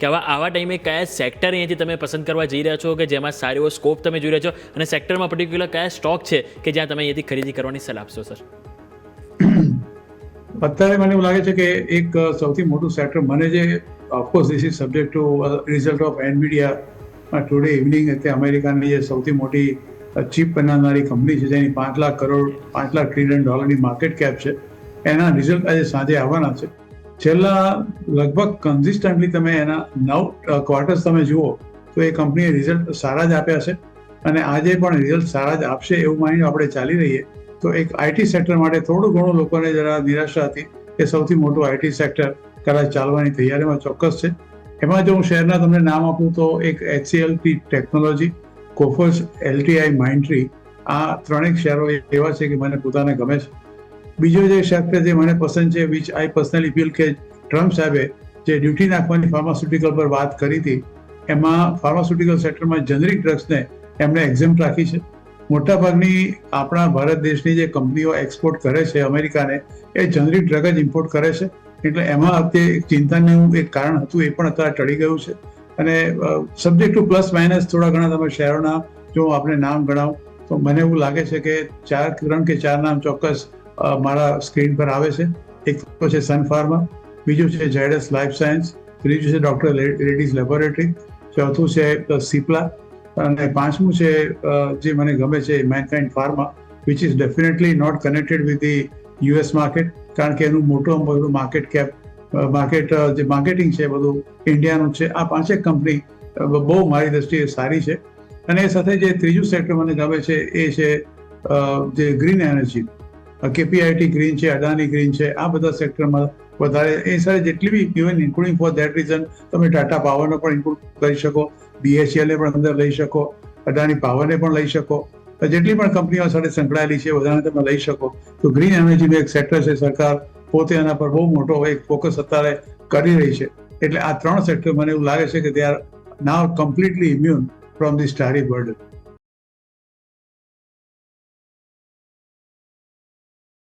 કે આવા આવા ટાઈમે કયા સેક્ટર અહીંયાથી તમે પસંદ કરવા જઈ રહ્યા છો કે જેમાં સારો એવો સ્કોપ તમે જોઈ રહ્યા છો? અને સેક્ટરમાં પર્ટિક્યુલર કયા સ્ટોક છે કે જ્યાં તમે અહીંયાથી ખરીદી કરવાની સલાહ આપશો સર અત્યારે મને એવું લાગે છે કે એક સૌથી મોટું સેક્ટર મને જે of course this is subject to result of Nvidia today evening અત્યારે અમેરિકાની જે સૌથી મોટી ચીપ બનાવનારી કંપની છે જેની પાંચ લાખ કરોડ, પાંચ લાખ ટ્રિલિયન ડોલરની માર્કેટ કેપ છે. એના રિઝલ્ટ આજે સાંજે આવવાના છે. છેલ્લા લગભગ કન્સિસ્ટન્ટલી તમે એના નવ ક્વાર્ટર્સ તમે જુઓ, તો એ કંપનીએ રિઝલ્ટ સારા જ આપ્યા છે. અને આજે પણ રિઝલ્ટ સારા જ આપશે એવું માની આપણે ચાલી રહીએ. તો એક આઈટી સેક્ટર માટે થોડું ઘણું લોકોને જરા નિરાશા હતી કે સૌથી મોટું આઈટી સેક્ટર કદાચ ચાલવાની તૈયારીમાં ચોક્કસ છે. એમાં જો હું શહેરના તમને નામ આપું તો એક એચસીએલટી ટેકનોલોજી કોફર્સ એલટીઆઈ માઇન્ટ્રી આ ત્રણેક શહેરો એવા છે કે મને પોતાને ગમે છે. બીજો જે સેક્ટર જે મને પસંદ છે વિચ આઈ પર્સનલી ફીલ કે ટ્રમ્પ સાહેબે જે ડ્યુટી નાખવાની ફાર્માસ્યુટિકલ પર વાત કરી હતી, એમાં ફાર્માસ્યુટિકલ સેક્ટરમાં જનરિક ડ્રગ્સને એમણે એક્ઝેમ્પ રાખી છે. મોટાભાગની આપણા ભારત દેશની જે કંપનીઓ એક્સપોર્ટ કરે છે અમેરિકાને, એ જનરિક ડ્રગ જ ઇમ્પોર્ટ કરે છે. એટલે એમાં એક ચિંતાનું એક કારણ હતું, એ પણ અત્યારે ટળી ગયું છે. અને સબ્જેક્ટ ટુ પ્લસ માઇનસ થોડા ઘણા તમે શહેરોના જો આપણે નામ ગણાવ, તો મને એવું લાગે છે કે ચાર ત્રણ કે ચાર નામ ચોક્કસ મારા સ્ક્રીન પર આવે છે. એક તો છે સન ફાર્મા બીજું છે ઝેડએસ લાઈફ સાયન્સ ત્રીજું છે ડોક્ટર રેડ્ડીઝ લેબોરેટરી ચોથું છે સિપ્લા અને પાંચમું છે જે મને ગમે છે Mankind Pharma which is definitely not connected with the US market કારણ કે એનું મોટું મોટું માર્કેટ કેપ માર્કેટ જે માર્કેટિંગ છે બધું ઇન્ડિયાનું છે. આ પાંચેક કંપની બહુ મારી દ્રષ્ટિએ સારી છે. અને એ સાથે જે ત્રીજું સેક્ટર મને ગમે છે એ છે જે ગ્રીન એનર્જી કેપીઆઈટી ગ્રીન છે અદાની ગ્રીન છે, આ બધા સેક્ટરમાં વધારે, એ સાથે જેટલી be even including for that reason તમે ટાટા પાવરનો પણ ઇન્ક્લુડ કરી શકો બીએચએલને પણ અંદર લઈ શકો અદાની પાવરને પણ લઈ શકો જેટલી પણ કંપનીઓ સાથે સંકળાયેલી છે બધાને તમે લઈ શકો. તો ગ્રીન એનર્જીનું એક સેક્ટર છે સરકાર, પોતે એના પર બહુ મોટો એક ફોકસ અત્યારે કરી રહી છે. એટલે આ ત્રણ સેક્ટર મને એવું લાગે છે કે they are now completely immune from the starry burden